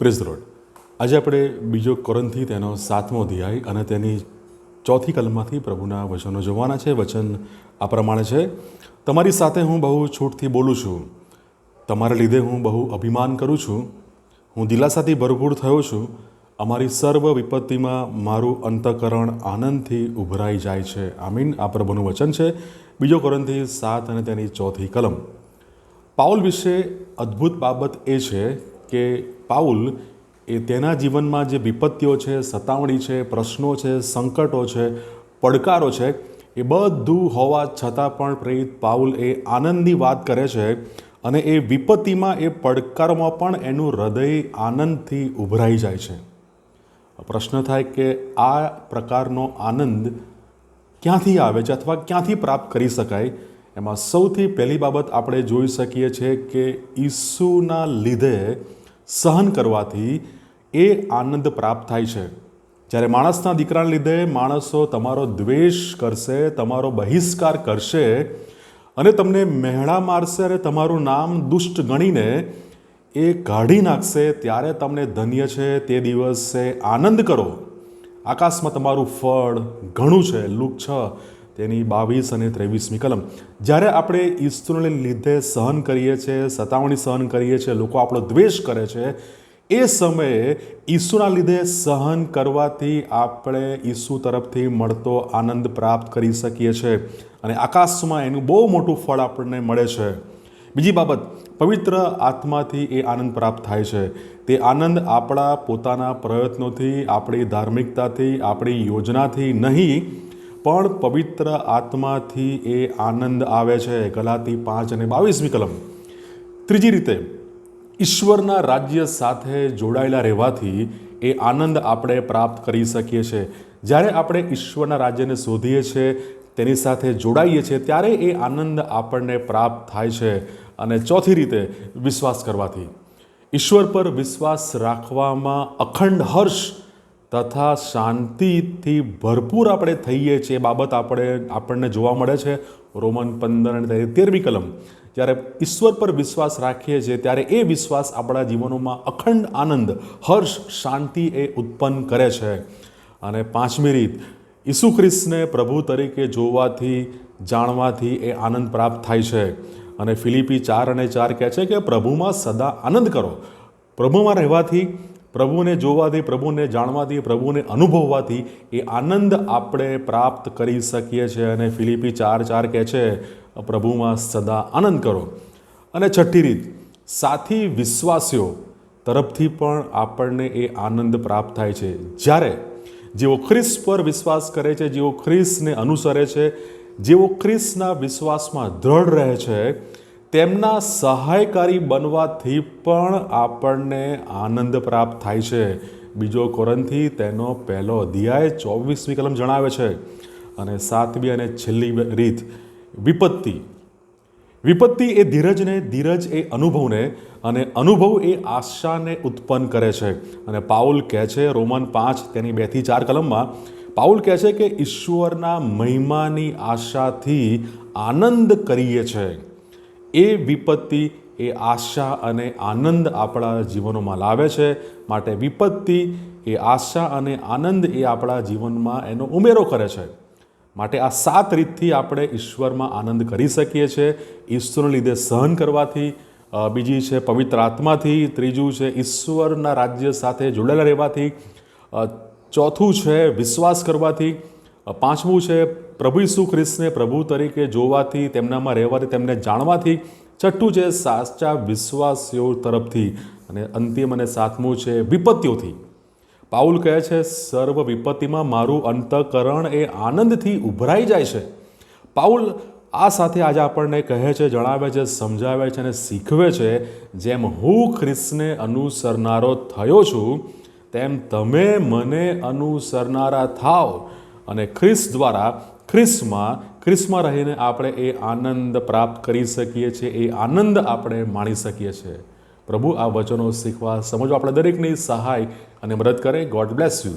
Praise road આજે આપણે બીજો કોરંથી તેનો સાતમો અધ્યાય અને તેની ચોથી કલમમાંથી પ્રભુના વચનો જોવાના છે. વચન આ પ્રમાણે છે. તમારી સાથે હું બહુ છૂટથી બોલું છું. તમારા લીધે હું બહુ અભિમાન કરું છું. હું દિલાસાથી ભરપૂર થયો છું. અમારી સર્વ વિપત્તિમાં મારું અંતકરણ આનંદથી ઉભરાઈ જાય છે. આમીન. આ પ્રભુનું વચન છે. બીજો કોરંથી સાત અને તેની ચોથી કલમ. પાઉલ વિશે અદ્ભુત બાબત એ છે કે પાઉલ એ તેના જીવનમાં જે વિપત્તિઓ છે, સતાવણી છે, પ્રશ્નો છે, સંકટો છે, પડકારો છે, એ બધું હોવા છતાં પણ પ્રેરિત પાઉલ એ આનંદની વાત કરે છે અને એ વિપત્તિમાં, એ પડકારોમાં પણ એનું હૃદય આનંદથી ઉભરાઈ જાય છે. પ્રશ્ન થાય કે આ પ્રકારનો આનંદ ક્યાંથી આવે છે અથવા ક્યાંથી પ્રાપ્ત કરી શકાય? એમાં સૌથી પહેલી બાબત આપણે જોઈ શકીએ છીએ કે ઈસુના લીધે સહન કરવાથી એ આનંદ પ્રાપ્ત થાય છે. જ્યારે માણસના દીકરાને લીધે માણસો તમારો દ્વેષ કરશે, તમારો બહિષ્કાર કરશે અને તમને મહેણા મારશે અને તમારું નામ દુષ્ટ ગણીને એ કાઢી નાખશે, ત્યારે તમને ધન્ય છે, તે દિવસે આનંદ કરો. આકાશમાં તમારું ફળ ઘણું છે લુક છ. તેની બાવીસ અને ત્રેવીસમી કલમ. જ્યારે આપણે ઈશ્વરને લીધે સહન કરીએ છીએ, સતાવણી સહન કરીએ છીએ, લોકો આપણો દ્વેષ કરે છે, એ સમયે ઈસુના લીધે સહન કરવાથી આપણે ઈસુ તરફથી મળતો આનંદ પ્રાપ્ત કરી શકીએ છીએ અને આકાશમાં એનું બહુ મોટું ફળ આપણને મળે છે. બીજી બાબત, પવિત્ર આત્માથી એ આનંદ પ્રાપ્ત થાય છે. તે આનંદ આપણા પોતાના પ્રયત્નોથી, આપણી ધાર્મિકતાથી, આપણી યોજનાથી નહીં પણ પવિત્ર આત્માથી એ આનંદ આવે છે. ગલાતી પાંચ અને બાવીસમી કલમ. ત્રીજી રીતે, ઈશ્વરના રાજ્ય સાથે જોડાયેલા રહેવાથી એ આનંદ આપણે પ્રાપ્ત કરી શકીએ છીએ. જ્યારે આપણે ઈશ્વરના રાજ્યને શોધીએ છીએ, તેની સાથે જોડાઈએ છીએ, ત્યારે એ આનંદ આપણને પ્રાપ્ત થાય છે. અને ચોથી રીતે, વિશ્વાસ કરવાથી. ઈશ્વર પર વિશ્વાસ રાખવામાં અખંડ હર્ષ તથા શાંતિથી ભરપૂર આપણે થઈએ છીએ એ બાબત આપણે આપણને જોવા મળે છે. રોમન પંદર અને તેરમી કલમ. જ્યારે ઈશ્વર પર વિશ્વાસ રાખીએ છીએ, ત્યારે એ વિશ્વાસ આપણા જીવનોમાં અખંડ આનંદ, હર્ષ, શાંતિ એ ઉત્પન્ન કરે છે. અને પાંચમી રીત, ઈસુ ખ્રિસ્તને પ્રભુ તરીકે જોવાથી, જાણવાથી એ આનંદ પ્રાપ્ત થાય છે. અને ફિલિપી ચાર અને ચાર કહે છે કે પ્રભુમાં સદા આનંદ કરો. પ્રભુમાં રહેવાથી પ્રભુને જોવાથી પ્રભુને જાણવાથી પ્રભુને અનુભવવાથી એ આનંદ આપણે પ્રાપ્ત કરી શકીએ છીએ. અને ફિલિપી ચાર ચાર કહે છે, પ્રભુમાં સદા આનંદ કરો. અને છઠ્ઠી રીત, સાથી વિશ્વાસીઓ તરફથી પણ આપણને એ આનંદ પ્રાપ્ત થાય છે. જ્યારે જેઓ ખ્રિસ્ત પર વિશ્વાસ કરે છે, જેઓ ખ્રિસ્તને અનુસરે છે, જેઓ ખ્રિસ્તના વિશ્વાસમાં દ્રઢ રહે છે તેમના સહાયકારી બનવાથી પણ આપણને આનંદ પ્રાપ્ત થાય છે. બીજો કોરનથી તેનો પહેલો અધ્યાય ચોવીસમી કલમ જણાવે છે અને સાતમી અને છેલ્લી રીત. વિપત્તિ. વિપત્તિ એ ધીરજને, ધીરજ એ અનુભવને અને અનુભવ એ આશાને ઉત્પન્ન કરે છે. અને પાઉલ કહે છે, રોમન પાંચ તેની બેથી ચાર કલમમાં, પાઉલ કહે છે કે ઈશ્વરના મહિમાની આશાથી આનંદ કરીએ છે. એ વિપત્તિ, એ આશા અને આનંદ આપણા જીવનોમાં લાવે છે. માટે વિપત્તિ, એ આશા અને આનંદ એ આપણા જીવનમાં એનો ઉમેરો કરે છે. માટે આ સાત રીતથી આપણે ઈશ્વરમાં આનંદ કરી શકીએ છીએ. ઈશ્વરને લીધે સહન કરવાથી બીજી છે પવિત્ર આત્માથી, ત્રીજું છે ઈશ્વરના રાજ્ય સાથે જોડાયેલા રહેવાથી ચોથું છે વિશ્વાસ કરવાથી પાંચમું છે, પ્રભુ ઈસુ ખ્રિસ્તને પ્રભુ તરીકે જોવાથી, તેમનામાં રહેવાથી, તેમને જાણવાથી, છઠ્ઠું છે, સાચા વિશ્વાસીઓ તરફથી અને અંતિમ અને સાતમું છે, વિપત્તિઓથી. પાઉલ કહે છે, સર્વ વિપત્તિમાં મારું અંતકરણ એ આનંદથી ઉભરાઈ જાય છે. પાઉલ આ સાથે આજે આપણને કહે છે, જણાવે છે, સમજાવે છે અને શીખવે છે, જેમ હું ખ્રિસ્તને અનુસરનારો થયો છું, તેમ તમે મને અનુસરનારા થાવ અને ખ્રિસ્ત દ્વારા ખ્રિસમાં ખ્રિસમાં રહીને આપણે એ આનંદ પ્રાપ્ત કરી શકીએ છીએ, એ આનંદ આપણે માણી શકીએ છીએ. પ્રભુ, આ વચનો શીખવા સમજવા આપણે દરેકની સહાય અને મદદ કરે. God bless you